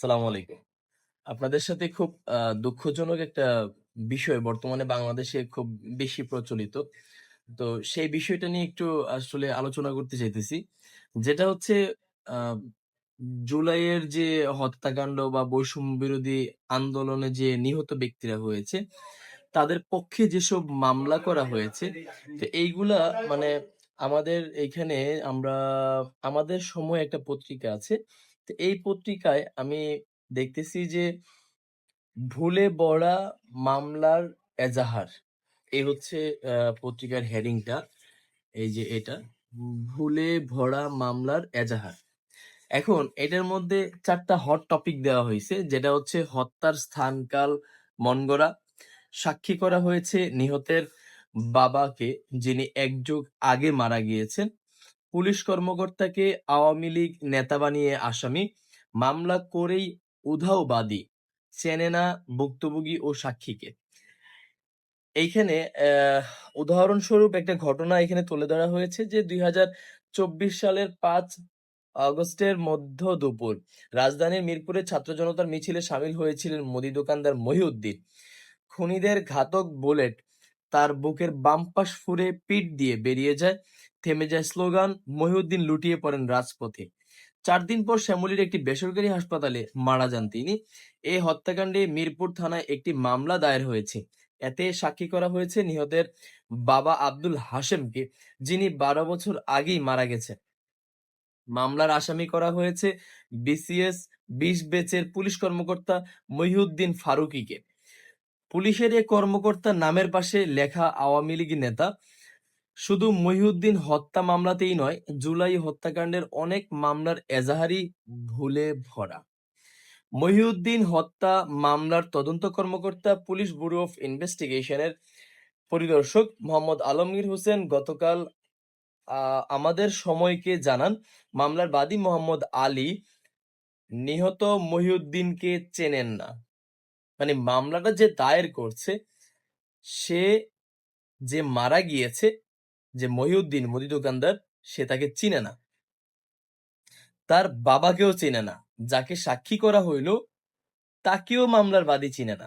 আসসালামু আলাইকুম। আপনাদের সাথে খুব দুঃখজনক একটা বিষয় বর্তমানে বাংলাদেশে খুব বেশি প্রচলিত। তো সেই বিষয়টা নিয়ে একটু আসলে আলোচনা করতে চাইতেছি। যেটা হচ্ছে জুলাইয়ের যে হত্যাকাণ্ড বা বৈষম্য বিরোধী আন্দোলনে যে নিহত ব্যক্তিরা হয়েছে, তাদের পক্ষে যেসব মামলা করা হয়েছে, তো এইগুলা মানে আমাদের এখানে আমরা আমাদের সময় একটা পত্রিকা আছে। তো এই পত্রিকায় আমি দেখতেছি যে ভুলে পড়া মামলার এজাহার। এই হচ্ছে পত্রিকার হেডিংটা। এই যে এটা। ভুলে ভরা মামলার এজাহার। এখন এটার মধ্যে চারটা হট টপিক দেওয়া হয়েছে যেটা হচ্ছে হত্যার স্থানকাল মনগড়া। সাক্ষী করা হয়েছে নিহতের বাবাকে, যিনি এক যুগ আগে মারা গিয়েছেন। পুলিশ কর্মকর্তাকে আওয়ামী লীগ নেতা বানিয়ে আসামি। মামলা করেই উধাও বাদী। চেনে না ভুক্তভোগী ও সাক্ষীকে। এইখানে উদাহরণস্বরূপ একটা ঘটনা এখানে তুলে ধরা হয়েছে যে ২০২৪ সালের পাঁচ আগস্টের মধ্য দুপুর রাজধানীর মিরপুরে ছাত্র জনতার মিছিলে সামিল হয়েছিলেন মুদি দোকানদার মহিউদ্দিন। খুনিদের ঘাতক বুলেট তার বুকের বাম পাশ ফুঁড়ে পিঠ দিয়ে বেরিয়ে যায়। থেমে যায় স্লোগান। মহিউদ্দিন লুটিয়ে পড়েন রাজপথে। চার দিন পর শ্যামলীর একটি বেসরকারি হাসপাতালে মারা যান তিনি। এই হত্যাকাণ্ডে মিরপুর থানায় একটি মামলা দায়ের হয়েছে। এতে সাক্ষী করা হয়েছে নিহতের বাবা আব্দুল হাশেমকে, যিনি ১২ বছর আগেই মারা গেছেন। মামলার আসামি করা হয়েছে বিসিএস বিশ বেচের পুলিশ কর্মকর্তা মহিউদ্দিন ফারুকীকে। পুলিশের এ কর্মকর্তা নামের পাশে লেখা আওয়ামী লীগ নেতা। শুধু মহিউদ্দিন হত্যা মামলাতেই নয়, জুলাই হত্যাকাণ্ডের অনেক মামলার এজাহারই ভুলে ভরা। মহিউদ্দিন হত্যা মামলার তদন্ত কর্মকর্তা পুলিশ ব্যুরো অফ ইনভেস্টিগেশনের পরিদর্শক মোহাম্মদ আলমগীর হোসেন গতকাল আমাদের সময়কে জানান, মামলার বাদী মোহাম্মদ আলী নিহত মহিউদ্দিনকে চেনেন না। মানে মামলাটা যে দায়ের করছে, সে যে মারা গিয়েছে, যে মহিউদ্দিন মুদি দোকানদার, সে তাকে চিনে না। তার বাবাকেও চেনে না। যাকে সাক্ষী করা হইল, তাকেও মামলার বাদী চিনে না।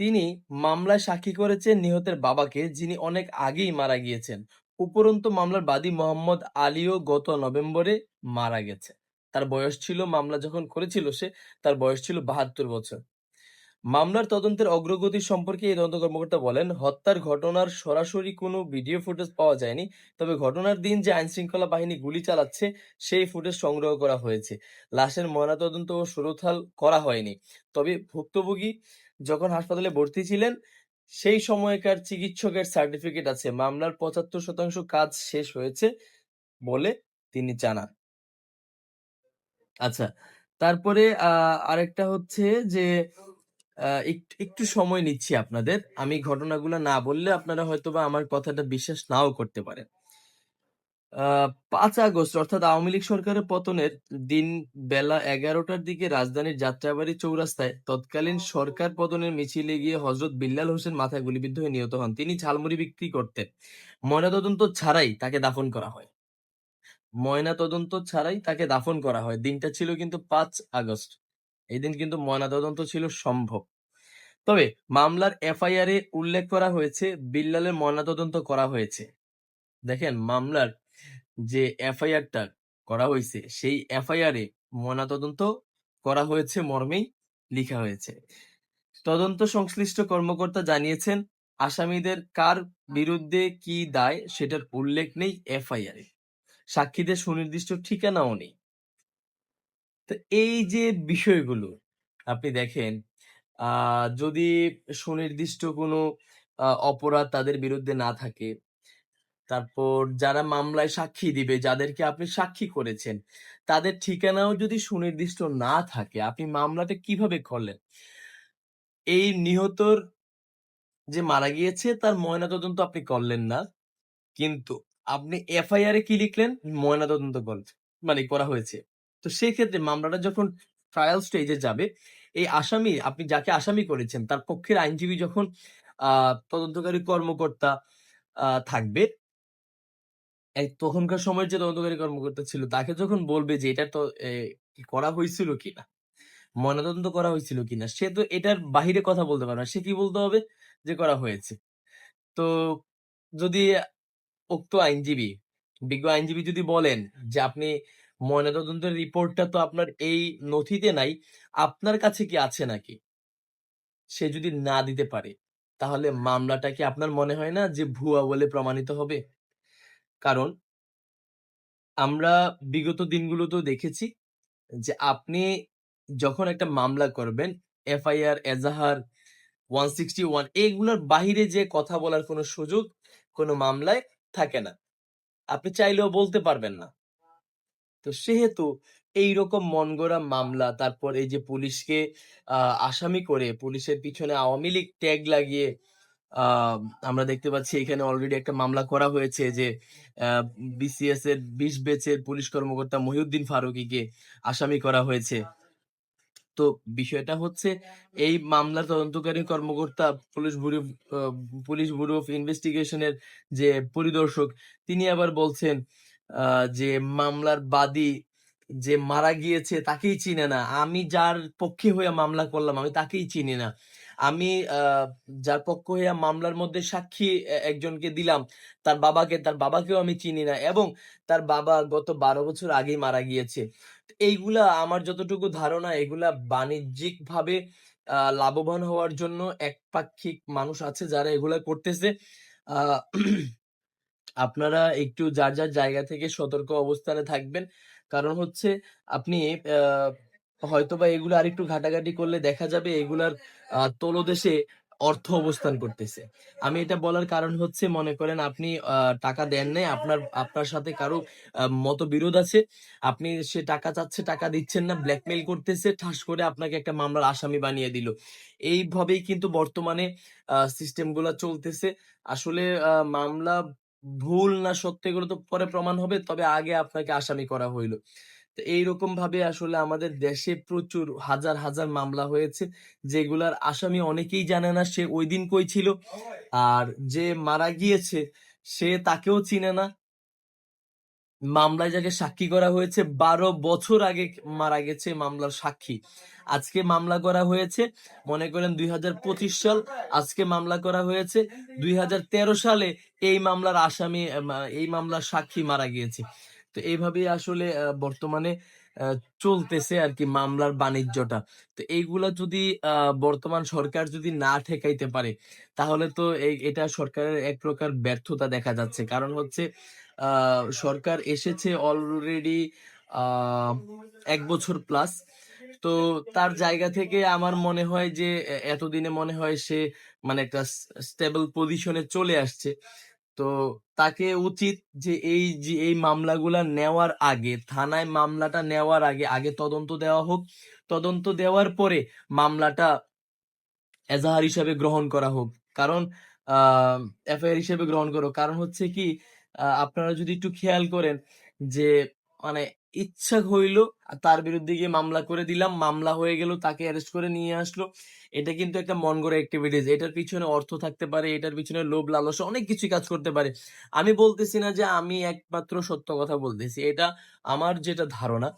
তিনি মামলায় সাক্ষী করেছেন নিহতের বাবাকে, যিনি অনেক আগেই মারা গিয়েছেন। উপরন্তু মামলার বাদী মোহাম্মদ আলীও গত নভেম্বরে মারা গেছে। তার বয়স ছিল মামলা যখন করেছিল সে, তার বয়স ছিল ৭২ বছর। মামলার তদন্তের অগ্রগতি সম্পর্কে এই তদন্ত কর্মকর্তা বলেন, হত্যার ঘটনার সরাসরি কোনো ভিডিও ফুটেজ পাওয়া যায়নি। তবে ঘটনার দিন যে আইনশৃঙ্খলা বাহিনী গুলি চালাচ্ছে, সেই ফুটেজ সংগ্রহ করা হয়েছে। লাশের ময়নাতদন্ত ও সুরতহাল করা হয়নি। তবে ভুক্তভোগী যখন হাসপাতালে ভর্তি ছিলেন, সেই সময়কার চিকিৎসকের সার্টিফিকেট আছে। মামলার ৭৫ শতাংশ কাজ শেষ হয়েছে বলে তিনি জানান। আচ্ছা, তারপরে আরেকটা হচ্ছে যে একটু সময় নিচ্ছি আপনাদের। আমি ঘটনাগুলো না বললে আপনারা হয়তোবা আমার কথাটা বিশ্বাস নাও করতে পারেন। ৫ আগস্ট, অর্থাৎ আওয়ামী লীগ সরকারের পতনের দিন বেলা ১১টার দিকে রাজধানীর যাত্রাবাড়ি চৌরাস্তায় তৎকালীন সরকার পতনের মিছিলে গিয়ে হজরত বিল্লাল হোসেন মাথায় গুলিবিদ্ধ হয়ে নিহত হন। তিনি ঝালমুড়ি বিক্রি করতেন। ময়নাতদন্ত ছাড়াই তাকে দাফন করা হয়। ময়নাতদন্ত ছাড়াই তাকে দাফন করা হয়। দিনটা ছিল কিন্তু পাঁচ আগস্ট। এদিন কিন্তু ময়নাতদন্ত ছিল সম্ভব। তবে মামলার এফআইআর এ উল্লেখ করা হয়েছে বিল্লালের ময়নাতদন্ত করা হয়েছে। দেখেন মামলার যে এফআইআরটা করা হয়েছে সেই এফআইআর এ ময়নাতদন্ত করা হয়েছে মর্মেই লিখা হয়েছে। তদন্ত সংশ্লিষ্ট কর্মকর্তা জানিয়েছেন, আসামিদের কার বিরুদ্ধে কি দায় সেটার উল্লেখ নেই এফআইআর এ। সাক্ষীদের সুনির্দিষ্ট ঠিকানাও নেই। তো এই যে বিষয়গুলো আপনি দেখেন, আ যদি সুনির্দিষ্ট কোনো অপরাধ তাদের বিরুদ্ধে না থাকে, তারপর যারা মামলায় সাক্ষী দিবে, যাদেরকে আপনি সাক্ষী করেছেন, তাদের ঠিকানাও যদি সুনির্দিষ্ট না থাকে, আপনি মামলাটা কীভাবে করলেন? এই নিহতর যে মারা গিয়েছে তার ময়নাতদন্ত আপনি করলেন না। কিন্তু আপনি এফআইআর এ কি লিখলেন? ময়নাতদন্ত কর মানে করা হয়েছে। তো সেক্ষেত্রে মামলাটা যখন ট্রায়াল স্টেজে যাবে, এই আসামি আপনি যাকে আসামি করেছেন তার পক্ষের আইনজীবী যখন তদন্তকারী কর্মকর্তা থাকবে তখনকার সময়ের যে তদন্তকারী কর্মকর্তা ছিল তাকে যখন বলবে যে এটা তো করা হয়েছিল কিনা ময়নাতদন্ত করা হয়েছিল কিনা সে তো এটার বাহিরে কথা বলতে পারবে না। সে কি বলতে হবে? যে করা হয়েছে। তো যদি উক্ত আইনজীবী বিজ্ঞ আইনজীবী যদি বলেন যে আপনি ময়নাতদন্তের রিপোর্টটা তো আপনার এই নথিতে নাই, আপনার কাছে কি আছে নাকি? সে যদি না দিতে পারে, তাহলে মামলাটা কি আপনার মনে হয় না যে ভুয়া বলে প্রমাণিত হবে? কারণ আমরা বিগত দিনগুলোতেও দেখেছি যে আপনি যখন একটা মামলা করবেন, এফআইআর, এজাহার, ওয়ান সিক্সটি ওয়ান এইগুলোর বাহিরে যে কথা বলার কোনো সুযোগ কোনো মামলায় থাকে না। আপনি চাইলেও বলতে পারবেন না। তো সেহেতু এইরকম মনগড়া মামলা তারপর এই যে পুলিশকে আহ, আসামি করে পুলিশের পিছনে আওয়ামী লীগ ট্যাগ লাগিয়ে আমরা দেখতে পাচ্ছি এখানে অলরেডি একটা মামলা করা হয়েছে যে বিসিএস এর বিশ বেচের পুলিশ কর্মকর্তা মহিউদ্দিন ফারুকীকে আসামি করা হয়েছে। তো বিষয়টা হচ্ছে এই মামলার তদন্তকারী কর্মকর্তা police bureau police bureau of ইনভেস্টিগেশনের যে পরিদর্শক তিনি আবার বলছেন যে মামলার বাদী যে মারা গিয়েছে তাকেই চিনে না। আমি যার পক্ষে হয়ে মামলা করলাম আমি তাকেই চিনি না। আমি যার পক্ষ হয়ে মামলার মধ্যে সাক্ষী একজনকে দিলাম তার বাবাকে তার বাবাকেও আমি চিনি না এবং তার বাবা গত বারো বছর আগেই মারা গিয়েছে। এইগুলা আমার যতটুকু ধারণা এগুলা বাণিজ্যিক ভাবে লাভবান হওয়ার জন্য একপাক্ষিক মানুষ আছে যারা এগুলা করতেছে। আহ, আপনারা একটু যার যার জায়গা থেকে সতর্ক অবস্থানে থাকবেন। কারণ হচ্ছে আপনি হয়তোবা এগুলো আরেকটু ঘাটাঘাটি করলে দেখা যাবে এগুলার তলদেশে অর্থ অবস্থান করতেছে। আমি এটা বলার কারণ হচ্ছে মনে করেন আপনি টাকা দেন নাই আপনার আপনার সাথে কারও আহ, মতবিরোধ আছে। আপনি সে টাকা চাচ্ছে টাকা দিচ্ছেন না ব্ল্যাকমেইল করতেছে ঠাস করে আপনাকে একটা মামলার আসামি বানিয়ে দিল। এইভাবেই কিন্তু বর্তমানে সিস্টেমগুলা চলতেছে। আসলে মামলা ভুল না সত্য এগুলো তো পরে প্রমাণ হবে, তবে আগে আপনাকে আসামি করা হইল। তো এইরকম ভাবে আসলে আমাদের দেশে প্রচুর, হাজার হাজার মামলা হয়েছে, যেগুলার আসামি অনেকেই জানে না সে ওই দিন কই ছিল। আর যে মারা গিয়েছে, সে তাকেও চিনে না। মামলায় যাকে সাক্ষী করা হয়েছে, বারো বছর আগে মারা গেছে মামলার সাক্ষী। আজকে মামলা করা হয়েছে, মনে করেন দুই হাজার পঁচিশ সাল, আজকে মামলা করা হয়েছে, দুই হাজার তেরো সালে এই মামলার আসামি এই মামলার সাক্ষী মারা গিয়েছে। তো এইভাবেই আসলে বর্তমানে চলতেছে আর কি মামলার বাণিজ্যটা। তো এইগুলা যদি বর্তমান সরকার যদি না ঠেকাইতে পারে, তাহলে তো এটা সরকারের এক প্রকার ব্যর্থতা দেখা যাচ্ছে। কারণ হচ্ছে সরকার এসেছে অলরেডি এক বছর প্লাস তো তার জায়গা থেকে আমার মনে হয় যে, এতদিনে মনে হয় সে মানে একটা স্টেবল পজিশনে চলে আসছে। তো তাকে উচিত যে এই যে, এই মামলাগুলা নেওয়ার আগে, থানায় মামলাটা নেওয়ার আগে আগে তদন্ত দেওয়া হোক। তদন্ত দেওয়ার পরে মামলাটা এজাহার হিসাবে গ্রহণ করা হোক। কারণ এফআইআর হিসেবে গ্রহণ করো। কারণ হচ্ছে কি আপনারা যদি একটু খেয়াল করেন যে মানে ইচ্ছা হইল তার বিরুদ্ধে গিয়ে মামলা করে দিলাম, মামলা হয়ে গেল, তাকে অ্যারেস্ট করে নিয়ে আসলো। এটা কিন্তু একটা মন গড়া অ্যাক্টিভিটিস এটার পিছনে অর্থ থাকতে পারে, এটার পিছনে লোভ, লালসা অনেক কিছু কাজ করতে পারে। আমি বলতেছি না যে আমি একমাত্র সত্য কথা বলতেছি, এটা আমার যেটা ধারণা।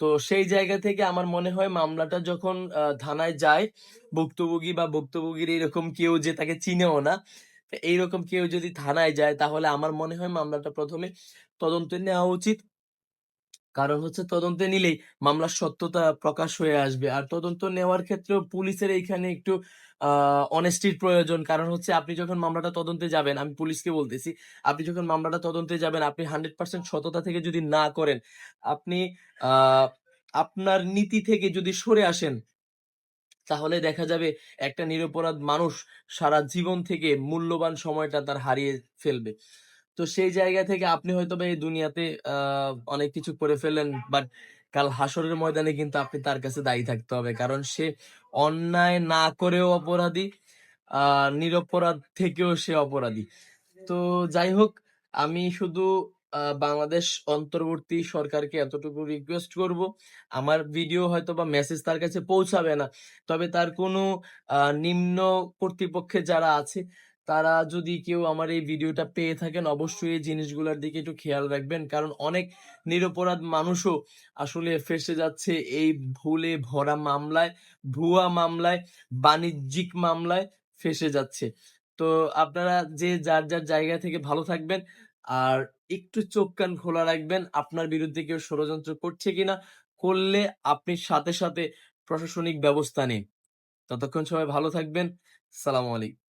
তো সেই জায়গা থেকে আমার মনে হয় মামলাটা যখন থানায় যায়, ভুক্তভোগী বা ভুক্তভোগীর এরকম কেউ যে তাকে চিনেও না এইরকম কেউ যদি থানায় যায়, তাহলে আমার মনে হয় মামলাটা প্রথমে তদন্তে নেওয়া উচিত। কারণ হচ্ছে তদন্তে নিলেই মামলার সত্যতা প্রকাশ হয়ে আসবে। আর তদন্ত নেওয়ার ক্ষেত্রেও পুলিশের এইখানে একটু অনেস্টির প্রয়োজন। কারণ হচ্ছে আপনি যখন মামলাটা তদন্তে যাবেন, আমি পুলিশকে বলতেছি, আপনি যখন মামলাটা তদন্তে যাবেন, আপনি হান্ড্রেড পার্সেন্ট সততা থেকে যদি না করেন, আপনি আপনার নীতি থেকে যদি সরে আসেন তাহলে দেখা যাবে একটা নিরপরাধ মানুষ সারা জীবন থেকে মূল্যবান সময়টা তার হারিয়ে ফেলবে। তো সেই জায়গা থেকে আপনি হয়তো এই দুনিয়াতে অনেক কিছু করে ফেলেন বাট কাল হাসরের ময়দানে কিন্তু আপনি তার কাছে দায়ী থাকতে হবে, কারণ সে অন্যায় না করেও অপরাধী নিরপরাধ থেকেও সে অপরাধী। তো যাই হোক, আমি শুধু বাংলাদেশ অন্তর্বর্তী সরকারকে এতটুকু রিকোয়েস্ট করব। আমার ভিডিও হয়তো বা মেসেজ তার কাছে পৌঁছাবে না। তবে তার কোনো নিম্ন কর্তৃপক্ষে যারা আছে, তারা যদি কেউ আমার এই ভিডিওটা পেয়ে থাকেন, অবশ্যই এই জিনিসগুলোর দিকে একটু খেয়াল রাখবেন। কারণ অনেক নিরপরাধ মানুষও আসলে ফেসে যাচ্ছে এই ভুলে ভরা মামলায়, ভুয়া মামলায়, বাণিজ্যিক মামলায় ফেসে যাচ্ছে। তো আপনারা যে যার যার জায়গা থেকে ভালো থাকবেন আর একটু চোখ কান খোলা রাখবেন, আপনার বিরুদ্ধে কেউ ষড়যন্ত্র করছে কিনা, করলে আপনি সাথে সাথে প্রশাসনিক ব্যবস্থা নিন। ততক্ষণ সবাই ভালো থাকবেন। সালাম আলাইকুম।